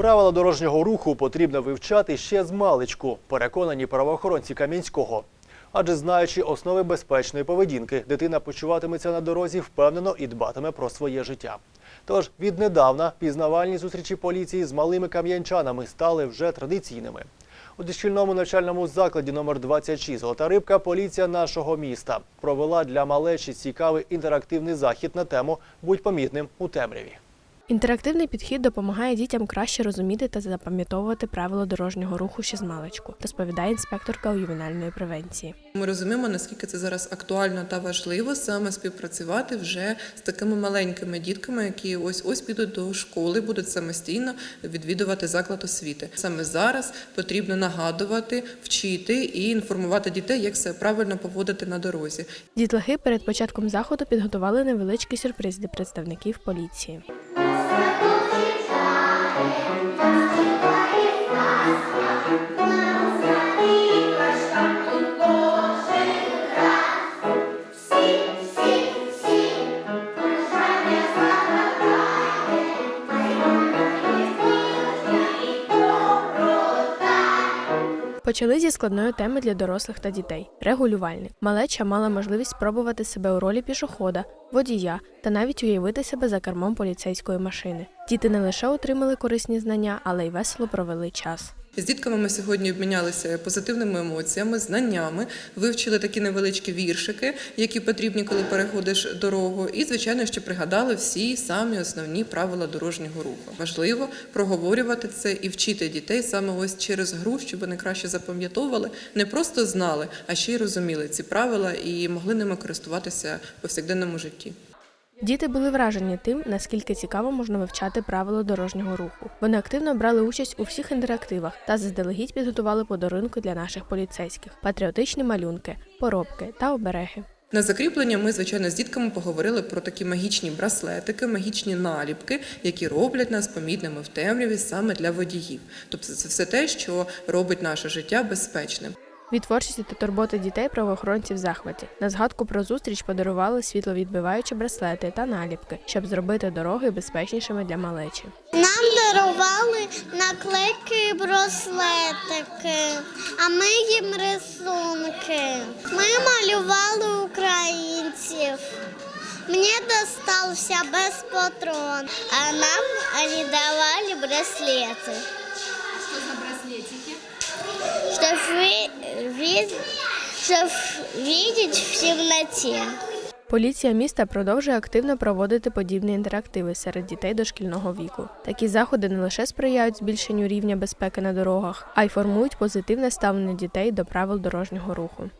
Правила дорожнього руху потрібно вивчати ще з маличку, переконані правоохоронці Кам'янського. Адже знаючи основи безпечної поведінки, дитина почуватиметься на дорозі впевнено і дбатиме про своє життя. Тож віднедавна пізнавальні зустрічі поліції з малими кам'янчанами стали вже традиційними. У дошкільному навчальному закладі номер 26 «Золота рибка» поліція нашого міста провела для малечі цікавий інтерактивний захід на тему «Будь помітним у темряві». Інтерактивний підхід допомагає дітям краще розуміти та запам'ятовувати правила дорожнього руху ще з маличку, розповідає інспекторка у ювенальної превенції. Ми розуміємо, наскільки це зараз актуально та важливо саме співпрацювати вже з такими маленькими дітками, які ось ось підуть до школи, будуть самостійно відвідувати заклад освіти. Саме зараз потрібно нагадувати, вчити і інформувати дітей, як себе правильно поводити на дорозі. Дітлахи перед початком заходу підготували невеличкий сюрприз для представників поліції. Почали зі складної теми для дорослих та дітей регулювальник. Малеча мала можливість спробувати себе у ролі пішохода, водія та навіть уявити себе за кермом поліцейської машини. Діти не лише отримали корисні знання, але й весело провели час. З дітками ми сьогодні обмінялися позитивними емоціями, знаннями, вивчили такі невеличкі віршики, які потрібні, коли переходиш дорогу. І, звичайно, що пригадали всі самі основні правила дорожнього руху. Важливо проговорювати це і вчити дітей саме ось через гру, щоб вони краще запам'ятовували, не просто знали, а ще й розуміли ці правила і могли ними користуватися в повсякденному житті. Діти були вражені тим, наскільки цікаво можна вивчати правила дорожнього руху. Вони активно брали участь у всіх інтерактивах та заздалегідь підготували подарунки для наших поліцейських, патріотичні малюнки, поробки та обереги. На закріплення ми, звичайно, з дітками поговорили про такі магічні браслетики, магічні наліпки, які роблять нас помітними в темряві саме для водіїв. Тобто це все те, що робить наше життя безпечним. Від творчості та турботи дітей правоохоронці в захваті. На згадку про зустріч подарували світловідбиваючі браслети та наліпки, щоб зробити дороги безпечнішими для малечі. Нам дарували наклейки і браслетики, а ми їм рисунки. Ми малювали українців. Мені достався без патрон, а нам вони давали браслети. Что за браслетики? Щоб, ви, ви- видеть в темноте. Поліція міста продовжує активно проводити подібні інтерактиви серед дітей дошкільного віку. Такі заходи не лише сприяють збільшенню рівня безпеки на дорогах, а й формують позитивне ставлення дітей до правил дорожнього руху.